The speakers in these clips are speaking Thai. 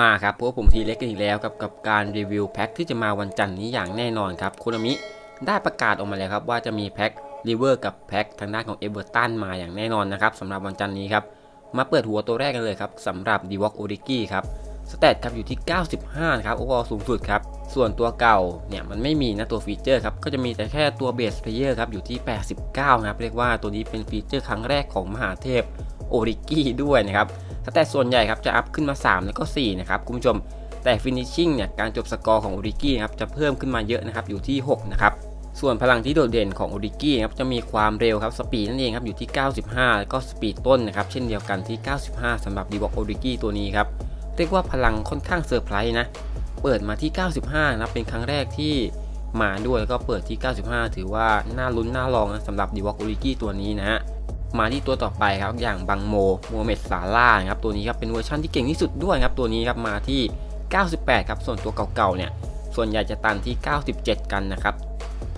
มาครับเพราะว่าผมทีเล็กกันอีกแล้วกับกับการรีวิวแพ็คที่จะมาวันจันทร์นี้อย่างแน่นอนครับคุนมิได้ประกาศออกมาแล้วครับว่าจะมีแพ็คลิเวอร์กับแพ็คทางด้านของเอเวอร์ตันมาอย่างแน่นอนนะครับสำหรับวันจันทร์นี้ครับมาเปิดหัวตัวแรกกันเลยครับสำหรับดีวอ k โอริกี้ครับสเตตครับอยู่ที่ 95ครับโอเวอร์สูงสุดครับส่วนตัวเก่าเนี่ยมันไม่มีนะตัวฟีเจอร์ครับก็จะมีแต่แค่ตัวเบสเพลเยอร์ครับอยู่ที่ 89ครับเรียกว่าตัวนี้เป็นฟีเจอร์ครั้งแรกของมหาเทพโอริกี้ด้วยนะครับ สแตทส่วนใหญ่ครับจะอัพขึ้นมา 3 แล้วก็ 4 นะครับคุณผู้ชม แต่ฟินิชชิ่งเนี่ยการจบสกอร์ของโอริกี้ครับจะเพิ่มขึ้นมาเยอะนะครับอยู่ที่ 6 นะครับ ส่วนพลังที่โดดเด่นของโอริกี้ครับจะมีความเร็วครับสปีดนั่นเองครับอยู่ที่ 95 แล้วก็สปีดต้นนะครับเช่นเดียวกันที่ 95สำหรับดีบอกโอริกี้ตัวนี้ครับเรียกว่าพลังค่อนข้างเซอร์ไพรส์นะเปิดมาที่ 95นะเป็นครั้งแรกที่มาด้วยแล้วก็เปิดที่ 95 ถือว่าน่าลุ้นน่าลองนะสำหรับดีวอกโอริกี้ตัวนี้นะฮะ มาที่ตัวต่อไปครับอย่างบังโมโมเมดซาร่าครับตัวนี้ครับเป็นเวอร์ชันที่เก่งที่สุดด้วยครับตัวนี้ครับมาที่ 98 ครับส่วนตัวเก่าๆเนี่ยส่วนใหญ่จะตันที่ 97 กันนะครับ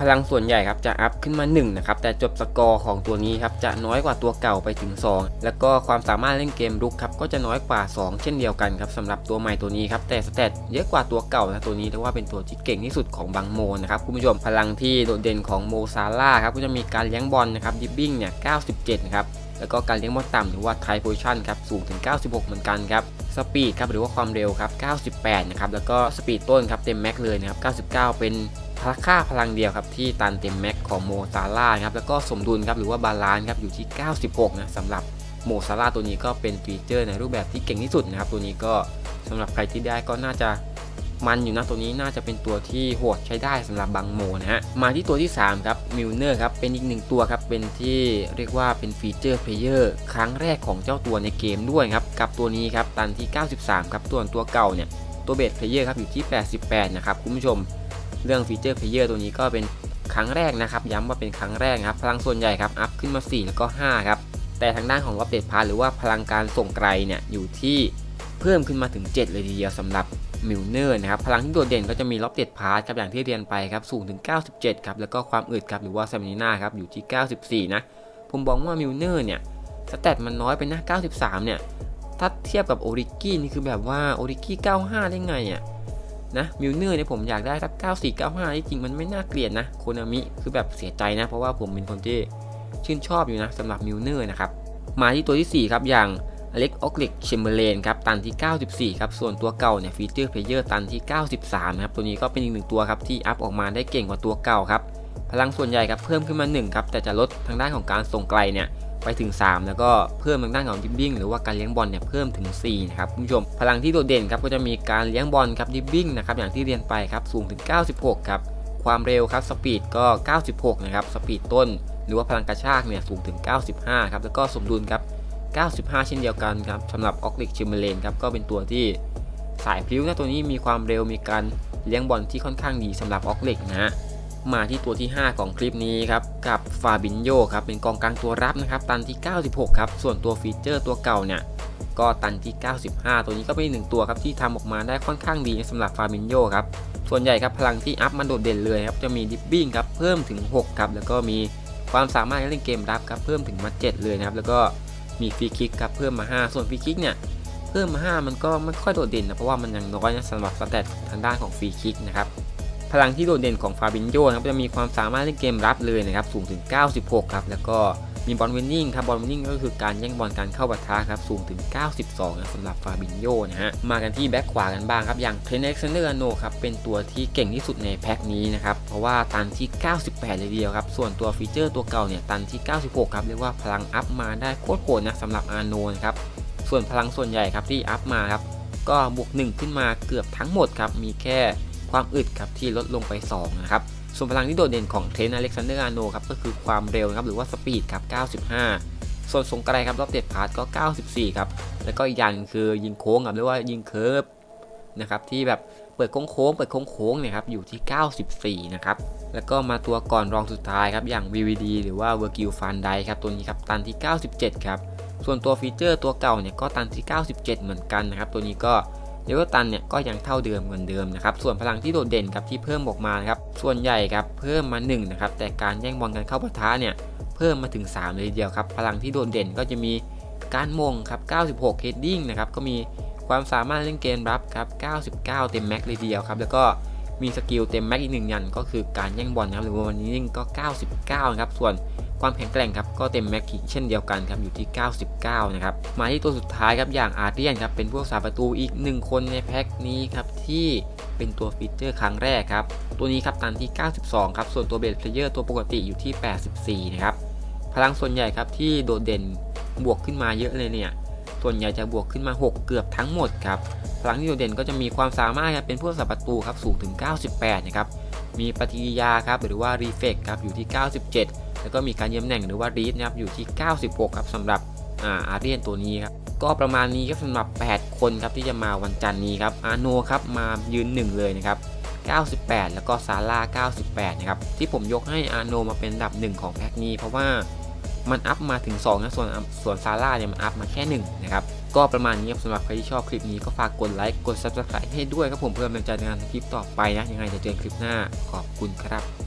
พลังส่วนใหญ่ครับจะอัพขึ้นมา1นะครับแต่จบสกอร์ของตัวนี้ครับจะน้อยกว่าตัวเก่าไปถึง 2 แล้วก็ความสามารถเล่นเกมรุกครับก็จะน้อยกว่า 2 เช่นเดียวกันครับสำหรับตัวใหม่ตัวนี้ครับแต่สเตตเยอะกว่าตัวเก่านะตัวนี้เรียกว่าเป็นตัวที่เก่งที่สุดของบังโมนะครับคุณผู้ชมพลังที่โดดเด่นของโมซาร่าครับก็จะมีการเลี้ยงบอลนะครับดิบบิ้งเนี่ย97นะครับแล้วก็การเลี้ยงบอลต่ำหรือว่าไทโพชันครับสูงถึง 96 เหมือนกันครับสปีดครับหรือว่าความเร็วครับ 98 นะครับแล้วก็สปีดต้นครับเต็มแม็กเลยนะครับ 99 เป็น ค่าพลังเดียวครับที่ตันเต็มแม็กของโมซาร่าครับแล้วก็สมดุลครับหรือว่าบาลานซ์ครับอยู่ที่ 96 นะสำหรับโมซาร่าตัวนี้ก็เป็นฟีเจอร์ในรูปแบบที่เก่งที่สุดนะครับตัวนี้ก็สำหรับใครที่ได้ก็น่าจะมันอยู่นะตัวนี้น่าจะเป็นตัวที่โหดใช้ได้สำหรับบังโมนะฮะมาที่ตัวที่ 3 ครับมิลเนอร์ครับเป็นอีกหนึ่งตัวครับเป็นที่เรียกว่าเป็นฟีเจอร์เพลเยอร์ครั้งแรกของเจ้าตัวในเกมด้วยครับกับตัวนี้ครับตันที่ 93 ครับตัวตัวเก่าเนี่ยตัวเบสเพลเยอร์ครับอยู่ที่ 88 นะครับคุณผู้ชม เรื่องฟีเจอร์เพลเยอร์ตัวนี้ก็เป็นครั้งแรกนะครับ ย้ำว่าเป็นครั้งแรกครับ พลังส่วนใหญ่ครับ อัพขึ้นมา 4 แล้วก็ 5 ครับ แต่ทางด้านของอัปเดตพาร์หรือว่าพลังการส่งไกลเนี่ยอยู่ที่เพิ่มขึ้นมาถึง 7 เลยทีเดียวสำหรับมิลเนอร์นะครับ พลังที่โดดเด่นก็จะมีล็อบเด็ดพาร์ทครับอย่างที่เรียนไปครับ สูงถึง 97 ครับ แล้วก็ความอึดครับหรือว่า s ซมิน่าครับอยู่ที่ 94 นะ ผมบอกว่ามิลเนอร์เนี่ยสแตทมันน้อยไปนะ 93 เนี่ย ถ้าเทียบกับโอริกี้นี่คือแบบว่าโอริกี้ 95 ได้ไงอะ นะมิลเนอร์เนี่ยผมอยากได้สัก94 95ที่จริงมันไม่น่าเกลียดนะโคนามิคือแบบเสียใจนะ เพราะว่าผมเป็นคนที่ชื่นชอบอยู่นะสำหรับมิลเนอร์นะครับมาที่ตัวที่ 4 ครับ อย่างอเล็กออกลิกเชมเบอร์เลนครับตันที่ 94 ครับ ส่วนตัวเก่าเนี่ยฟีเจอร์เพลเยอร์ตันที่ 93 นะครับ ตัวนี้ก็เป็นอีกหนึ่งตัวครับที่อัพออกมาได้เก่งกว่าตัวเก่าครับ พลังส่วนใหญ่ครับเพิ่มขึ้นมา1ครับแต่จะลดทางด้านของการส่งไกลเนี่ยไปถึง 3 แล้วก็เพิ่มทางด้านของดิบบิ้งหรือว่าการเลี้ยงบอลเนี่ยเพิ่มถึง4นะครับคุณผู้ชมพลังที่โดดเด่นครับก็จะมีการเลี้ยงบอลครับดิบบิ้งนะครับอย่างที่เรียนไปครับสูงถึง 96 ครับความเร็วครับสปีดก็ 96 นะครับสปีดต้น หรือว่าพลังกระชากเนี่ยสูงถึง 95 ครับแล้วก็สมดุลครับ 95 เช่นเดียวกันครับสำหรับออกลิกชิมเบเลนครับก็เป็นตัวที่สายพลิ้วนะตัวนี้มีความเร็วมีการเลี้ยงบอลที่ค่อนข้างดีสำหรับออกลิกนะฮะ มาที่ตัวที่ 5 ของคลิปนี้ครับกับฟาบินโยครับเป็นกองกลางตัวรับนะครับตันที่ 96 ครับ ส่วนตัวฟีเจอร์ตัวเก่าเนี่ยก็ตันที่ 95 ตัวนี้ก็เป็นหนึ่งตัวครับที่ทำออกมาได้ค่อนข้างดีสำหรับฟาบินโยครับส่วนใหญ่ครับพลังที่อัพมันโดดเด่นเลยครับจะมีดิฟบิ้งครับเพิ่มถึง 6 ครับ แล้วก็มีความสามารถในเล่นเกมรับครับเพิ่มถึงมา 7 เลยนะครับแล้วก็มีฟรีคิกครับเพิ่มมา 5 ส่วนฟรีคิกเนี่ยเพิ่มมา 5 มันก็ไม่ค่อยโดดเด่นนะเพราะว่ามันยังน้อยนะสำหรับสแตททางด้านของฟรีคิกนะครับ พลังที่โดดเด่นของฟาบินโยนะครับจะมีความสามารถเล่นเกมรับเลยนะครับสูงถึง 96 ครับแล้วก็มีบอลวินนิ่งครับบอลวินนิ่งก็คือการแย่งบอลการเข้าปะทะครับสูงถึง 92นะสำหรับฟาบินโยนะฮะมากันที่แบ็คขวากันบ้างครับอย่างเทรนเน็กซ์เนอร์โนครับเป็นตัวที่เก่งที่สุดในแพ็คนี้นะครับเพราะว่าตันที่ 98 เลยเดียวครับส่วนตัวฟีเจอร์ตัวเก่าเนี่ยตันที่ 96 ครับเรียกว่าพลังอัพมาได้โคตรโหดนะสำหรับอาโนนะครับส่วนพลังส่วนใหญ่ครับที่อัพมาครับก็บวก1ขึ้นมาเกือบทั้งหมดครับมีแค่ ความอึดครับที่ลดลงไป2นะครับส่วนพลังที่โดดเด่นของเทนอเล็กซานเดอร์อาโนครับก็คือความเร็วนะครับหรือว่าสปีดครับ 95 ส่วนทรงไกลครับรอบเด็ดพาร์ตก็ 94 ครับ แล้วก็อีกอย่างหนึ่งคือยิงโค้งครับหรือว่ายิงเคิร์ฟนะครับที่แบบเปิดโค้งๆเปิดโค้งๆเนี่ยครับอยู่ที่ 94 นะครับ แล้วก็มาตัวก่อนรองสุดท้ายครับอย่าง VVD หรือว่า v i r g i l van d i ครับตัวนี้ครับตันที่ 97 ครับ ส่วนตัวฟีเจอร์ตัวเก่าเนี่ยก็ตันที่ 97 เหมือนกันนะครับตัวนี้ก็ เลเวลตันเนี่ยก็ยังเท่าเดิมเหมือนเดิมนะครับส่วนพลังที่โดดเด่นครับที่เพิ่มออกมาครับส่วนใหญ่ครับเพิ่มมา1นะครับแต่การแย่งบอลกันเข้าปะทะเนี่ยเพิ่มมาถึง 3 เลยทีเดียวครับพลังที่โดดเด่นก็จะมีการมงครับ96เฮดดิ้งนะครับก็มีความสามารถเล่นเกมรับครับ99 เต็มแม็กเลยทีเดียวครับแล้วก็ มีสกิลเต็มแม็กอีกหนึ่งยันก็คือการแย่งบอลนะครับหรือว่าวันนี้นิ่งก็ 99นะครับส่วนความแข็งแกร่งครับก็เต็มแม็กอีกเช่นเดียวกันครับอยู่ที่ 99 นะครับมาที่ตัวสุดท้ายครับอย่างอาร์เรียนครับเป็นผู้รักษาประตูอีกหนึ่งคนในแพ็คนี้ครับที่เป็นตัวฟีเจอร์ครั้งแรกครับตัวนี้ครับตันที่ 92 ครับส่วนตัวเบสเพลเยอร์ตัวปกติอยู่ที่ 84 นะครับพลังส่วนใหญ่ครับที่โดดเด่นบวกขึ้นมาเยอะเลยเนี่ย ส่วนใหญ่จะบวกขึ้นมา 6 เกือบทั้งหมดครับพลังที่โดดเด่นก็จะมีความสามารถครับเป็นผู้รักษาประตูครับสูงถึง 98 นะครับ มีปฏิกิริยาครับหรือว่ารีเฟกครับอยู่ที่ 97 แล้วก็มีการเยี่ยมแหน่งหรือว่ารีดนะครับอยู่ที่ 96 ครับสำหรับอาอาเรียนตัวนี้ครับก็ประมาณนี้ครับสำหรับ 8 คนครับที่จะมาวันจันทร์นี้ครับอาโนครับมายืน 1 เลยนะครับ98 แล้วก็ซาร่า98 นะครับ ที่ผมยกให้อาโนมาเป็นอันดับ 1 ของแพ็คนี้เพราะว่า มันอัพมาถึง2นะส่วนส่วนซาร่าเนี่ยมันอัพมาแค่1นะครับก็ประมาณนี้สำหรับใครที่ชอบคลิปนี้ก็ฝากกดไลค์กด subscribe ให้ด้วยครับผมเพื่อเป็นกำลังใจในการทำคลิปต่อไปนะยังไงจะเจอกันคลิปหน้าขอบคุณครับ